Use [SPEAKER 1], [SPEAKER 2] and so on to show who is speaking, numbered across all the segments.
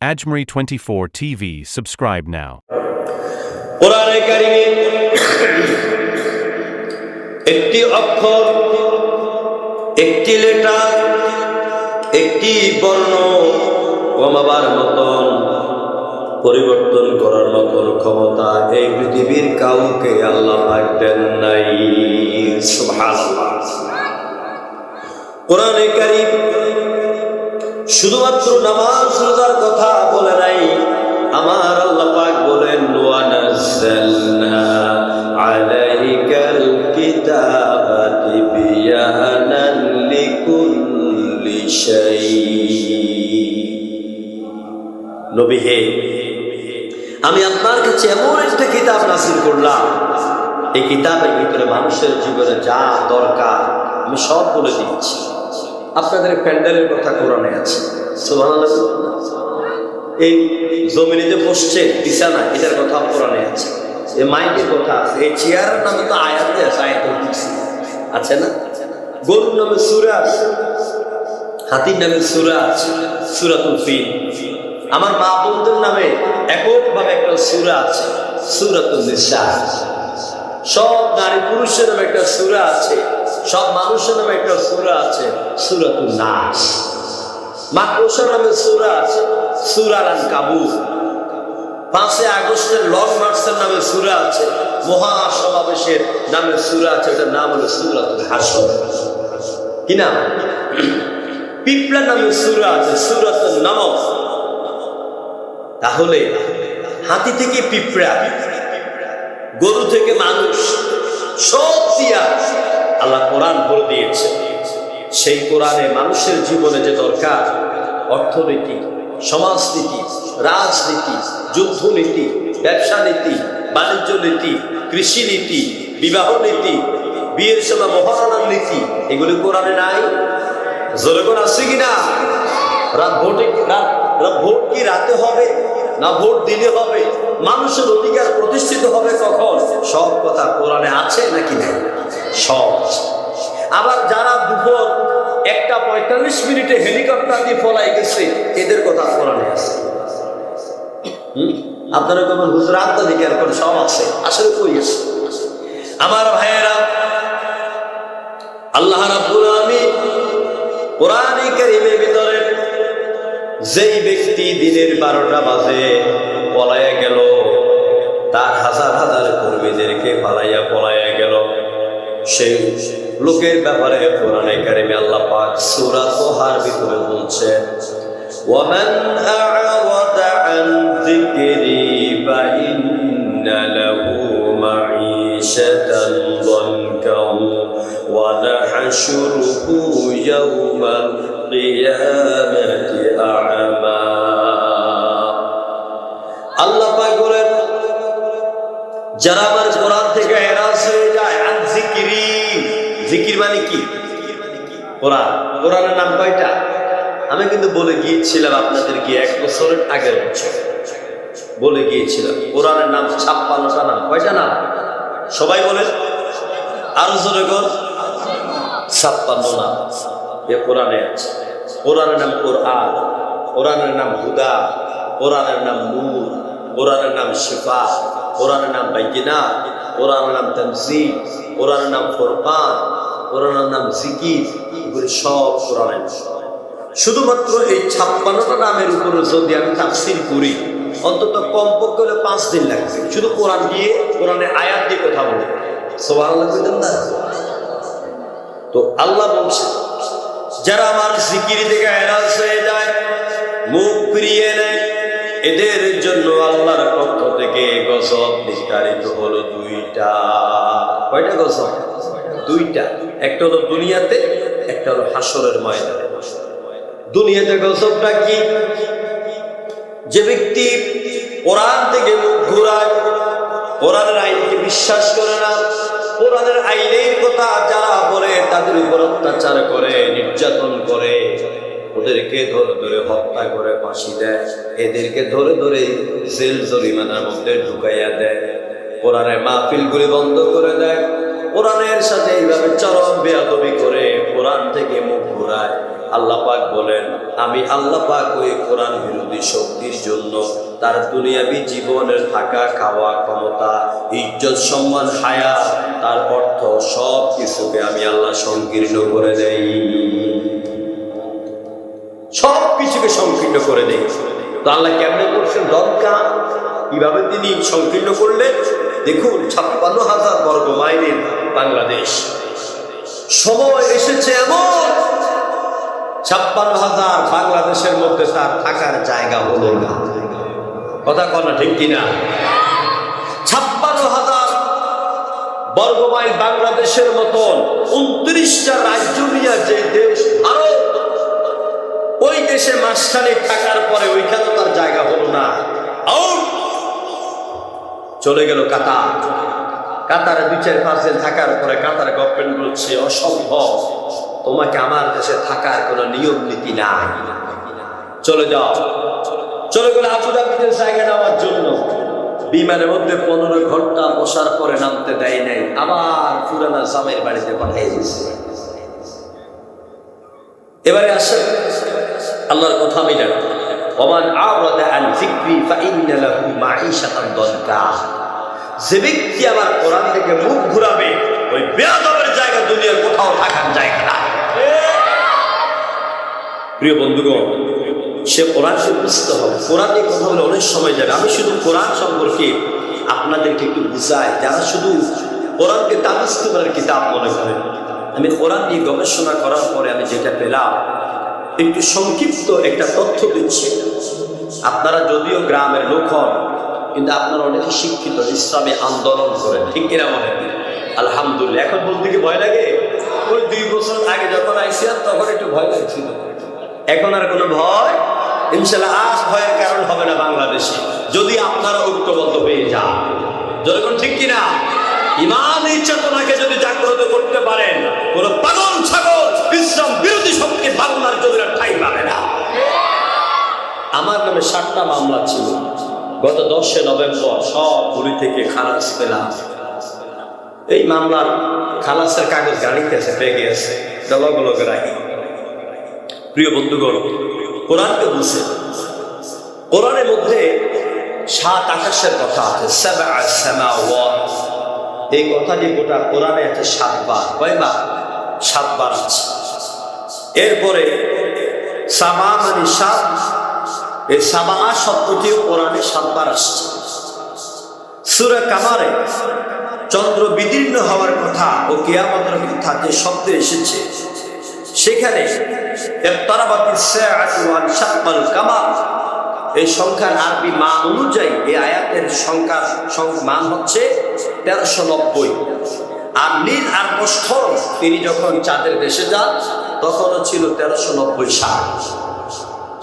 [SPEAKER 1] Ajmeri 24 TV. Subscribe now.
[SPEAKER 2] কোরআনে কারিমের একটি অক্ষর একটি লেটার একটি বর্ণ কমাবার মতন পরিবর্তন করার মতন ক্ষমতা এই পৃথিবীর কাউকে আল্লাহ পাক দেন নাই সুবহানাল্লাহ কোরআনে কারিম শুধুমাত্র নামাজ রোজার কথা বলে নাই। আমার আল্লাহ পাক বলেন হে, আমি আপনার কাছে এমন একটা কিতাব নাসিল করলাম। এই কিতাবের ভিতরে মানুষের জীবনে যা দরকার, আমি সব বলে দিচ্ছি। আপনাদের প্যান্ডেলের কথা কোরআনে আছে। এই জমিনে যে বসছে, বিছানা, এটার কথা কোরআনে আছে। এই মাইকের কথা আছে। এই চেয়ারের নামে তো আয়াতে আছে আয়াত আছে না? গরুর নামে সুরা আছে। হাতির নামে সুরা আছে ফিল। আমার মা বন্ধুর নামে এককভাবে একটা সুরা আছে, সুরাতুল নিসা। সব নারী পুরুষের নামে একটা সুরা আছে। সব মানুষের নামে একটা সুরা আছে সুরাতুল নাস। মাকড়সার নামে সুরা আছে, সুরাল কাবু পাঁচই আগস্টের লং মার্চের নামে সুরা আছে, মহাসমাবেশের নামে সুরা আছে, ওটার নাম হলো সুরাতুল হাসন কি নাম? পিপলা নামে সুরা আছে সুরাতুল নামক। তাহলে হাতি থেকে পিঁপড়া, গরু থেকে মানুষ, সব দিয়া আল্লাহ কোরআন করে দিয়েছে। সেই কোরআনে মানুষের জীবনে যে দরকার, অর্থনীতি, সমাজনীতি, রাজনীতি, যুদ্ধনীতি ব্যবসা নীতি বাণিজ্য নীতি, কৃষি নীতি, বিবাহ নীতি, বিয়ের সময় মহারানার নীতি, এগুলি কোরআনে নাই? জোরে কোন আছে কিনা রাত ভোটে রাত ভোট কি রাতে হবে? না ভোট দিলে হবে, মানুষের অধিকার প্রতিষ্ঠিত হবে কখন? সব কথা কোরআনে আছে নাকি নাই? সব আবার যারা দুপুর একটা পঁয়তাল্লিশ মিনিটে হেলিকপ্টার দিয়ে ফলাই গেছে, এদের কথা কোরআনে আছে? আপনারা কেমন হুজুর, আত্মাধিকার করে, সব আছে। আসলে কই আছে? আমার ভাইয়েরা, আল্লাহ রাব্বুল আলামিন কোরআনে কারীমের ভিতরে যেই ব্যক্তি দিনের বারোটা বাজে পলাইয়া গেল তার হাজার হাজার কর্মীদেরকে পালাইয়া পলাইয়া গেল সেই লোকের ব্যাপারে কোরআনে কারিমে আল্লাহ পাক সূরা তোহার ভিতরে বলছে ومن أعرض عن ذكري فإن له معيشة ضنكا ونحشره يوم القيامة أعمى আল্লাহ পাক বলেন যারা আমার কোরআন থেকে হেরাস হয়ে যায় আন জিকিরি জিকির মানে কি কোরআন কোরআনের নাম কয়টা আমি কিন্তু বলে গিয়েছিলাম আপনাদেরকে এক বছরের আগের বছর বলে গিয়েছিলাম কোরআনের নাম ছাপ্পান্নটা নাম কয়টা নাম সবাই বলেন আরো জোরে কর ছাপ্পান্ন নাম এ কোরআনে আছে। কোরআনের নাম কোরআন, কোরআনের নাম হুদা, কোরআনের নাম নূর, কোরআনের নাম শিফা, কোরআনের নাম বাইকিনা কোরআনের নাম তামসিল কোরআনের নাম ফোরকান, কোরআনের নাম জিকির, এগুলি সব কোরআনের শুধুমাত্র এই ছাপ্পান্নটা নামের উপরে যদি আমি তাফসিল করি, অন্তত কমপক্ষে হলে পাঁচ দিন লাগবে। শুধু কোরআন দিয়ে কোরআনের আয়াত দিয়ে কথা বলে সবার লাগবে না? তো আল্লাহ বলছে যারা আমার জিকির থেকে হেরাস হয়ে যায়, মুখ ফিরিয়ে নেয়, এদের জন্য আল্লাহর পক্ষ থেকে গজব নির্ধারিত হলো দুইটা। কয়টা গজব? দুইটা। একটা হলো দুনিয়াতে, একটা হলো হাসরের ময়দানে। দুনিয়াতে গজবটা কি? যে ব্যক্তি কোরআন থেকে মুখ ঘুরায়, কোরআনের আইনকে বিশ্বাস করে কোরআনের আইনের কথা যারা বলে, তাদের উপর অত্যাচার করে, নির্যাতন করে, ওদেরকে ধরে ধরে হত্যা করে, ফাঁসি দেয়। এদেরকে ধরে ধরে জেল জরিমানার মধ্যে ঢুকাইয়া দেয়। কোরআনের মাহফিলগুলি বন্ধ করে দেয়। কোরআনের সাথে এইভাবে চরম বেয়াদবি করে কোরআন থেকে মুখ ঘুরায়, আল্লাহ পাক বলেন, আমি আল্লাহ পাক ওই কোরআন বিরোধী শক্তির জন্য তার দুনিয়াবি জীবনের থাকা, খাওয়া, ক্ষমতা, ইজ্জত, সম্মান, হায়া, তার অর্থ সব কিছুকে আমি আল্লাহ সংকীর্ণ করে দেই। সব কিছুকে সংকীর্ণ করে দেই। তো আল্লাহ কেমনে করছেন? দরকার। কীভাবে তিনি সংকীর্ণ করলেন? দেখুন, ছাপ্পান্ন হাজার বর্গ মাইলের বাংলাদেশ। সময় এসেছে এমন। ছাপ্পান্ন হাজার বাংলাদেশের মধ্যে তার থাকার জায়গা হলো না। কথা কনা ঠিক কিনা? ছাপ্পান্ন হাজার বর্গমাইল বাংলাদেশের মতন উনত্রিশটা রাজ্য নিয়ে যে দেশ ভারত, ওই দেশে মাসখানেক থাকার পরে ওইখানে তার জায়গা হলো না! চলে গেল কাতার। কাতারে দুই চার পাঁচ দিন থাকার পরে কাতার গভর্নমেন্ট বলছে, অসম্ভব, তোমাকে আমার দেশে থাকার কোনো নিয়ম নীতি নাই। চলে যাও। চলে গেল আবুধাবিতে জায়গা নেওয়ার জন্য। বিমানের মধ্যে পনেরো ঘণ্টা বসার পরে নামতে দেয় নাই। আবার পুরানা জামের বাড়িতে পাঠিয়ে দিচ্ছে এবারে আসেন। আল্লাহর কথা আমি জানি ওমান আওরাদা আন যিকরি ফাইন্না লাহু মাঈশাতান দনকা যে ব্যক্তি আমার কোরআন থেকে মুখ ঘুরাবে, ওই বেয়াদবের জায়গা দুনিয়ার কোথাও থাকার জায়গা না। প্রিয় বন্ধুগণ, সে কোরআনকে বুঝতে হবে। কোরআন নিয়ে কথা বলে অনেক সময় যাবে। আমি শুধু কোরআন সম্পর্কে আপনাদেরকে একটু বুঝাই। যারা শুধু কোরআনকে তাবিস্তেমারের কিতাব মনে করেন আমি কোরআন নিয়ে গবেষণা করার পরে আমি যেটা পেলাম, একটু সংক্ষিপ্ত একটা তথ্য দিচ্ছি। আপনারা যদিও গ্রামের লোক হন কিন্তু আপনারা অনেকে শিক্ষিত, ইসলামী আন্দোলন করেন ঠিক কিনা বলেন? আলহামদুলিল্লাহ। এখন বলতে কি ভয় লাগে? ওই দুই বছর আগে যখন আইসিয়ার তখন একটু ভয় লাগছিল। এখন আর কোনো ভয়? ইনশাল্লাহ আজ ভয়ের কারণ হবে না বাংলাদেশে। যদি আপনারা ঐক্যবদ্ধ হয়ে যান। যখন ঠিক কিনা? ইমান চেতনাকে যদি জাগ্রত করতে পারেন, কোন পাগল, ছাগল ইসলাম বিরোধী শক্তি বাংলার জমির ঠাই পাবে না। আমার নামে সাতটা মামলা ছিল। গত দশে নভেম্বর সব পুরী থেকে খালাস পেলাম। এই মামলার খালাসের কাগজ গাড়িতে আছে পেয়ে রাখি। প্রিয় বন্ধুগণ কোরআনকে বুঝে। কোরআনের মধ্যে সাত আকাশের কথা আছে এই কথাটি গোটা কোরআনে আছে সাতবার, কয়বার? সাতবার আছে। এরপরে সামা মানে সাত এই সামা শব্দটিও কোরআনে সাতবার আসছে। সুরা কামারে চন্দ্র বিদীর্ণ হওয়ার কথা ও কেয়ামতের কথা যে শব্দ এসেছে, সেখানে কামার, এই সংখ্যার আরবি মান অনুযায়ী এই আয়াতের সংখ্যার মান হচ্ছে তেরোশো নব্বই। আর নীল আর তিনি যখন চাঁদের দেশে যান, তখনও ছিল তেরোশো নব্বই সাল।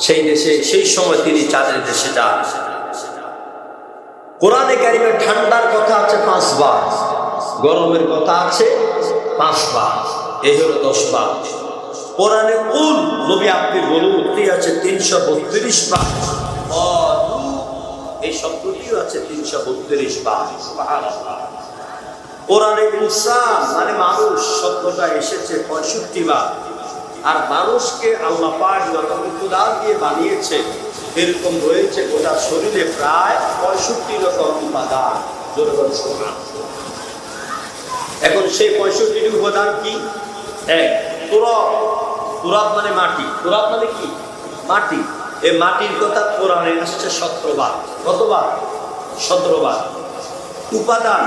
[SPEAKER 2] সেই দেশে, সেই সময় তিনি চাঁদের দেশে যান। কোরআনে কারিমের ঠান্ডার কথা আছে পাঁচবার, গরমের কথা আছে পাঁচবার, এই হলো দশ বার কোরআনে উল নবী আপনি বলুন উঠতে আছে তিনশো বত্রিশ বার। এই শব্দটিও আছে তিনশো বত্রিশ বার। কোরআনে ইনসান মানে মানুষ, শব্দটা এসেছে পঁয়ষট্টি বার। আর মানুষকে আল্লাহ পাক উদার দিয়ে বানিয়েছে, এরকম রয়েছে গোটা শরীরে প্রায় পঁয়ষট্টি রকম উপাদান। এখন সেই পঁয়ষট্টিটি উপাদান কি? এক, তুরব। তুরাব মানে মাটি। তুরাব মানে কি? মাটি। এই মাটির কথা কোরআনে আসছে সতেরোবার। কতবার? সতেরোবার। উপাদান।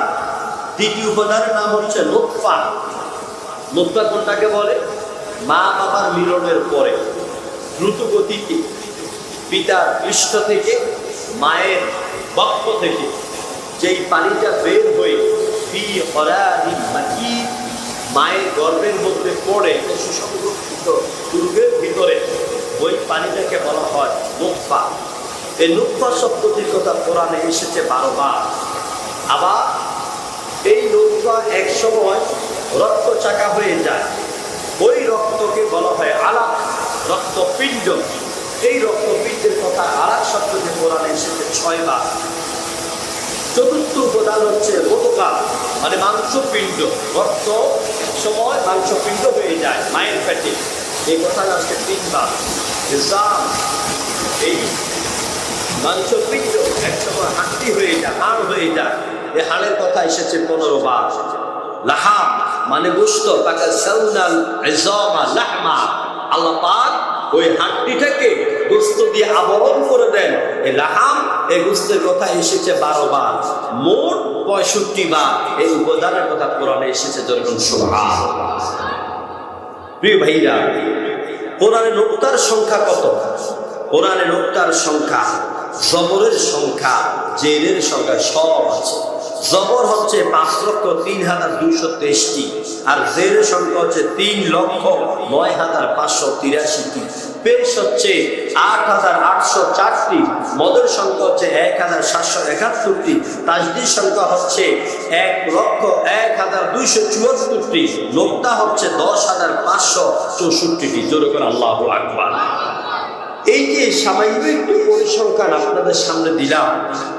[SPEAKER 2] দ্বিতীয় উপাদানের নাম হচ্ছে লোৎপা লোৎপা কোনটাকে বলে? মা বাবার মিলনের পরে দ্রুত গতিতে পিতার পৃষ্ঠ থেকে, মায়ের বক্ষ থেকে যেই পানিটা বের হয়ে পি হরারি মাটি মায়ের গর্ভের মধ্যে পড়ে সুসংরক্ষিত দুর্গের ভিতরে, ওই পানিটাকে বলা হয় নুকফা এই নুকফা শব্দটির কথা কোরআনে এসেছে বারোবার। আবার এই নুকফা এক সময় রক্ত চাকা হয়ে যায় ওই রক্তকে বলা হয় আলাপ রক্তপিণ্ড। এই রক্তপিণ্ডের কথা আলাপ শব্দটি কোরআনে এসেছে ছয়বার। চতুর্থ উপাদান হচ্ছে মোদকা মানে মাংসপিণ্ড। রক্ত এক সময় মাংসপিণ্ড হয়ে যায়, মায়ের পেটে। এই কথা আজকে তিনবার। ইসলাম এই মাংসপিণ্ড একসময় হাড্ডি হয়ে যায়, হাড় হয়ে যায়। এই হাড়ের কথা এসেছে পনেরো বার লাহা মানে গোস্ত, তাকে ইজামা, লাহমা। আল্লাহ পাক ওই হাড্ডিটাকে গোস্ত দিয়ে আবরণ করে দেন। এই লাহাম এই গোস্তের কথা এসেছে বারো বার। মোট পঁয়ষট্টি বার। এই উপাদানের কথা কোরআনে এসেছে যেরকম সোহা প্রিয় ভাইরা, কোরআনে নোক্তার সংখ্যা কত? কোরআনে নোক্তার সংখ্যা, জবরের সংখ্যা জেরের সংখ্যা সব আছে। জবর হচ্ছে পাঁচ লক্ষ তিন হাজার দুইশো তেইশটি, আর জেরের সংখ্যা হচ্ছে তিন লক্ষ নয় হাজার পাঁচশো তিরাশিটি। পেশ হচ্ছে আট হাজার আটশো চারটি, মদের সংখ্যা হচ্ছে এক হাজার সাতশো একাত্তরটি, তাজদির সংখ্যা হচ্ছে এক লক্ষ এক হাজার দুইশো চুয়াত্তরটি লোকটা হচ্ছে দশ হাজার পাঁচশো চৌষট্টিটি। জোরে করে আল্লাহ আকবার। এই যে সামান্য একটু পরিসংখ্যান আপনাদের সামনে দিলাম,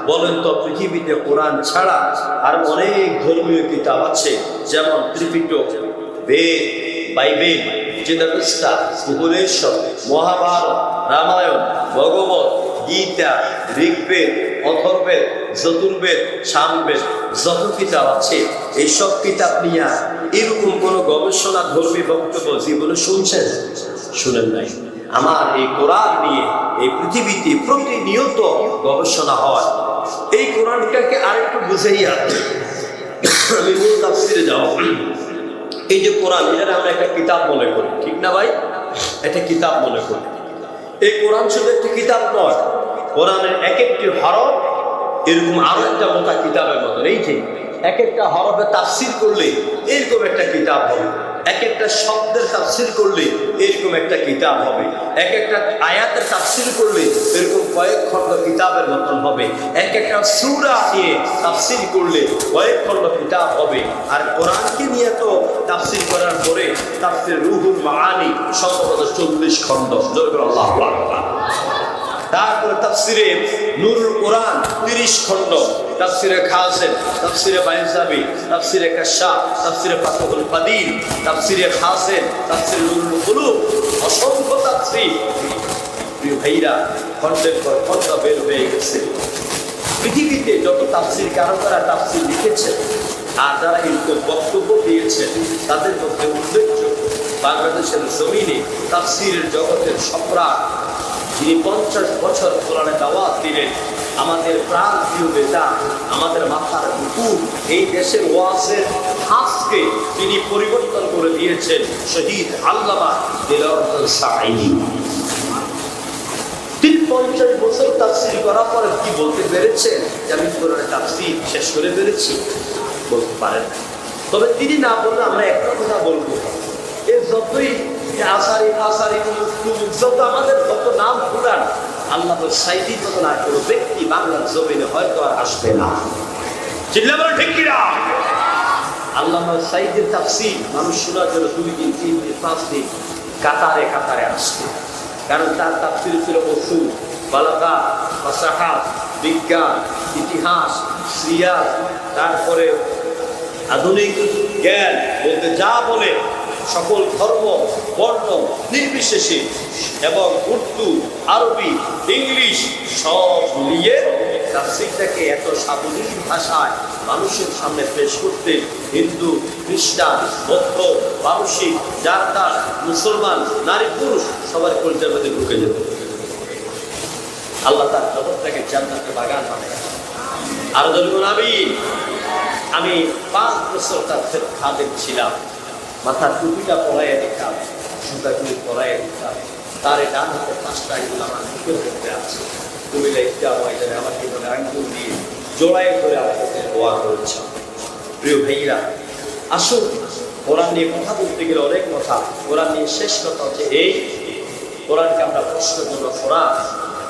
[SPEAKER 2] বলেন তো পৃথিবীতে কোরআন ছাড়া আর অনেক ধর্মীয় কিতাব আছে, যেমন ত্রিপিটক, বেদ, বাইবেল চেনাবেস্তা ভুবনেশ্বর মহাভারত, রামায়ণ, ভগবত, গীতা, ঋগ্বেদ, অথর্বেদ যতুর্বেদ সামবেদ, যত কিতাব আছে, এইসব কিতাব নিয়ে এরকম কোনো গবেষণা ধর্মী বক্তব্য জীবনে শুনছেন? শুনেন নাই। আমার এই কোরআন নিয়ে, এই পৃথিবীতে প্রতিনিয়ত গবেষণা হয়। এই কোরআনটাকে আরেকটু বুঝাইয়া আমি মূল তাফসিরে যাও এই যে কোরআন এটা আমরা একটা কিতাব মনে করি, ঠিক না ভাই? একটা কিতাব মনে করি। এই কোরআন শুধু একটি কিতাব নয়, কোরআনের এক একটি হরফ, এরকম আরও একটা মোটা কিতাবের মতন। এই যে এক একটা হরফে তাফসির করলে এরকম একটা কিতাব হবে। এক একটা শব্দের তাফসির করলে এরকম একটা কিতাব হবে। এক একটা আয়াতের তাফসির করলে এরকম কয়েক খণ্ড কিতাবের মতন হবে। এক একটা সুরা নিয়ে তাফসির করলে কয়েক খণ্ড কিতাব হবে। আর কোরআনকে নিয়ে তো তাফসিল করার পরে তাফসির রুহুল মাআনি সম্ভবত চল্লিশ জোর আল্লাহ। তারপরে তাফসিরে নুরুল কোরআন তিরিশ খণ্ড, তাফসিরে খাসেন তাফসিরে বাইজাবি, তাফসিরে কাশা তাফসিরে ফাতহুল কাদির তাফসিরে খাসেন তাফসিরে নুরুল কুলুব, অসংখ্য তাফসির। প্রিয় ভাইরা, খণ্ডের পর খণ্ড বের হয়ে গেছে। পৃথিবীতে যত তাফসির কারও তারা তাফসির লিখেছেন আর যারা এরকম বক্তব্য দিয়েছেন তাদের মধ্যে উল্লেখযোগ্য বাংলাদেশের জমিনে তাফসিরের জগতের সম্রাট যিনি পঞ্চাশ বছর কোরআনে দাওয়াত দিলেন, আমাদের প্রাণ প্রিয় নেতা আমাদের মাথার মুকুট, এই দেশের ওয়াসের হাসকে তিনি পরিবর্তন করে দিয়েছেন শহীদ আল্লামা দিলওয়ার সাইনি তিন পঞ্চাশ বছর তাফসির করার পরে কি বলতে পেরেছেন? যে আমি কোরআনে তাফসির শেষ করে পেরেছি বলতে পারেন তবে তিনি না বললে আমরা একটা কথা বলব। এর যতই আসারি আসারি যত আমাদের যত নাম পুরান আল্লাহ সাইদি তত না কোনো ব্যক্তি বাংলার জমিনে হয়তো আর আসবে না। চিল্লা বলে ঠিক কিনা? আল্লাহ সাইদের তাফসির মানুষ শোনার জন্য দুই দিন তিন দিন পাঁচ দিন কাতারে কাতারে আসবে। কারণ তার তাফসির ছিল বালাকা বিজ্ঞান ইতিহাস তারপরে আধুনিক জ্ঞান বলতে যা বলে সকল ধর্ম, বর্ণ, নির্বিশেষে এবং উর্দু, আরবি, ইংলিশ সব মিলিয়ে তাফসিরটাকে এত সাবলীল ভাষায় মানুষের সামনে পেশ করতে হিন্দু, খ্রিস্টান, বৌদ্ধ পারসিক জারদাস মুসলমান, নারী, পুরুষ সবার পরিচয় মধ্যে ঢুকে যেত আল্লাহ তার জগৎটাকে জান্নাতে বাগান বানায়। আরও ধরুন, আমি আমি পাঁচ বছর তার খাদের ছিলাম। মাথার টুপিটা পরাইয়া দিতাম সুতাগুলি পরাইয়া দিতাম তার এই ডান হাতে পাঁচটা এগুলো আমার মুখের মধ্যে আছে। কুমিল্লা ইচ্ছা ময়দানে আমার জীবনে আঙ্গুল দিয়ে জোড়াই করে আমাকে দোয়া করেছে। প্রিয় ভাইরা আসুন, কোরআন নিয়ে কথা বলতে গেলে অনেক কথা। কোরআন নিয়ে শেষ কথা হচ্ছে এই, কোরআনকে আমরা প্রশ্ন করব কোরআন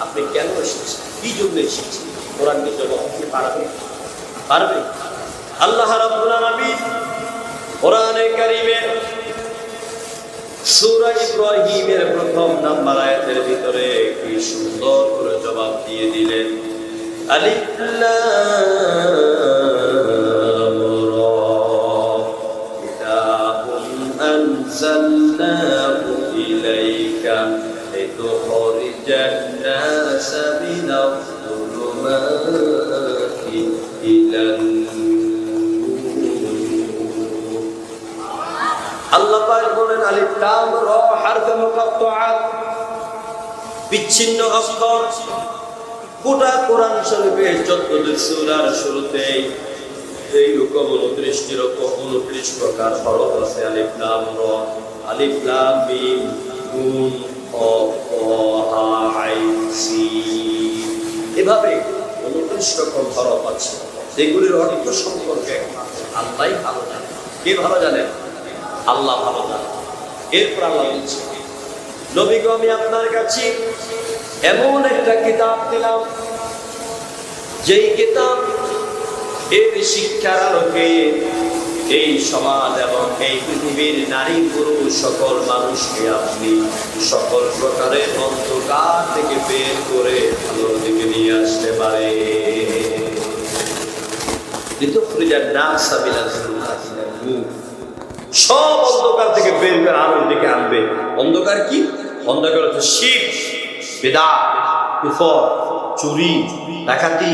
[SPEAKER 2] আপনি কেন এসেছেন? কি জন্য এসেছেন? কোরআনকে জবাব দিতে পারবে পারবে আল্লাহ রাব্বুল আলামিন কোরআনে কারিমের সূরা ইব্রাহিমের প্রথম নাম্বার আয়াতের ভিতরে কি সুন্দর করে জবাব দিয়ে দিলেন। আলিফ লাম। বিচ্ছিন্ন অক্ষর। গোটা কোরআন শরীফের শুরুতে রকম উনত্রিশ প্রকার হরফ আছে, আলিফ র, আলিফ এভাবে উনত্রিশ রকম হরফ আছে। এগুলির অর্থ সম্পর্কে আল্লাহ ভালো জানে। কে ভালো জানেন আল্লাহ ভালো জানে। এরপর আল্লাহ বলছে নবীগো আমি আপনার কাছে এমন একটা কিতাব দিলাম, যেই কিতাব এর শিক্ষার আলোকে এই সমাজ এবং এই পৃথিবীর নারী পুরুষ সকল মানুষকে আপনি সকল প্রকারের অন্ধকার থেকে বের করে আলোর দিকে নিয়ে আসতে পারে যুলুমাতি ইলান নূর। সব অন্ধকার থেকে বের করে আলোর দিকে আনবে। অন্ধকার কি? অন্ধকার হচ্ছে শিব বেদা কুফর, চুরি, ডাকাতি,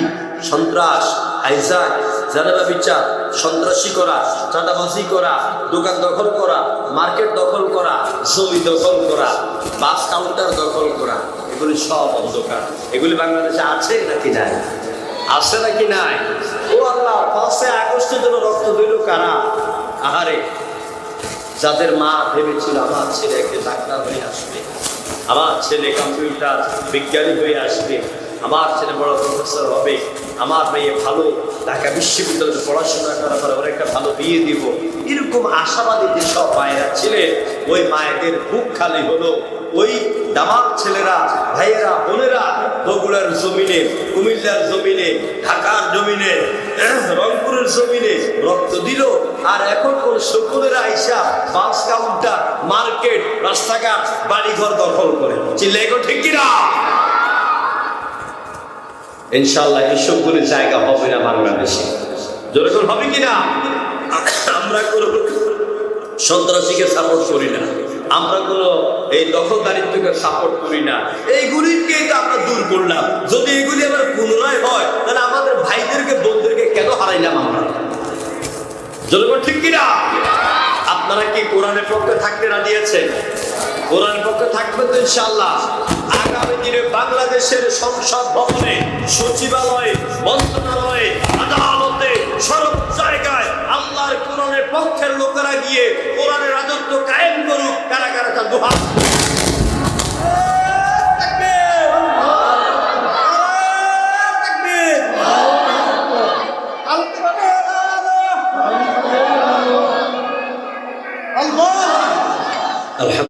[SPEAKER 2] সন্ত্রাস হাইজাক জানাবা বিচার, সন্ত্রাসী করা, চাঁদাবাজি করা, দোকান দখল করা, মার্কেট দখল করা, জমি দখল করা, বাস কাউন্টার দখল করা, এগুলি সব অন্ধকার। এগুলি বাংলাদেশে আছে নাকি নাই? আছে নাকি নাই? ও আল্লাহ পাঁচে আগস্টের জন্য রক্ত দিল কারা? আহারে যাদের মা ভেবেছিল আমার ছেলে একটা ডাক্তার হয়ে আসবে আমার ছেলে কম্পিউটার বিজ্ঞানী হয়ে আসবে আমার ছেলে বড় প্রফেসর হবে আমার মেয়ে ভালো ঢাকা বিশ্ববিদ্যালয়ে পড়াশোনা করার পরে একটা ভালো বিয়ে দিব এরকম আশাবাদী যেসব মায়েরা ছিলেন ওই মায়েদের বুক খালি হলো ওই দামার ছেলেরা ভাইয়েরা বোনেরা বগুড়ার জমিনে কুমিল্লার জমিনে ঢাকার জমিনে আহ, রংপুরের জমিনে রক্ত দিল, আর এখন কোন সকলেরা আইসা বাস কাউন্টার, মার্কেট, রাস্তাঘাট, বাড়িঘর দখল করে। চিল্লাই গো, ঠিক কিনা? ইনশাল্লাহ এইসবগুলি জায়গা হবে না বাংলাদেশে। যেরকম হবে কিনা? আমরা কোনো সন্ত্রাসীকে সাপোর্ট করি না। আমরা কোনো এই দখলদারিত্বকে সাপোর্ট করি না। এইগুলিকে তো আমরা দূর করলাম। যদি এগুলি আবার পুনরায় হয়, তাহলে আমাদের ভাইদেরকে, বোনদেরকে কেন হারাইলাম আমরা? জনগণ ঠিক কিনা? আপনারা কি কোরআনের পক্ষে থাকতে রাজি আছেন? কোরআনের পক্ষে থাকবেন তো ইনশাল্লাহ আগামী দিনে বাংলাদেশের সংসদ ভবনে সচিবালয়ে, মন্ত্রণালয়ে, আদালতে সব জায়গায় পক্ষের লোকেরা গিয়ে কোরআনের রাজত্ব কায়েম করুক কারা কারা তার দোহা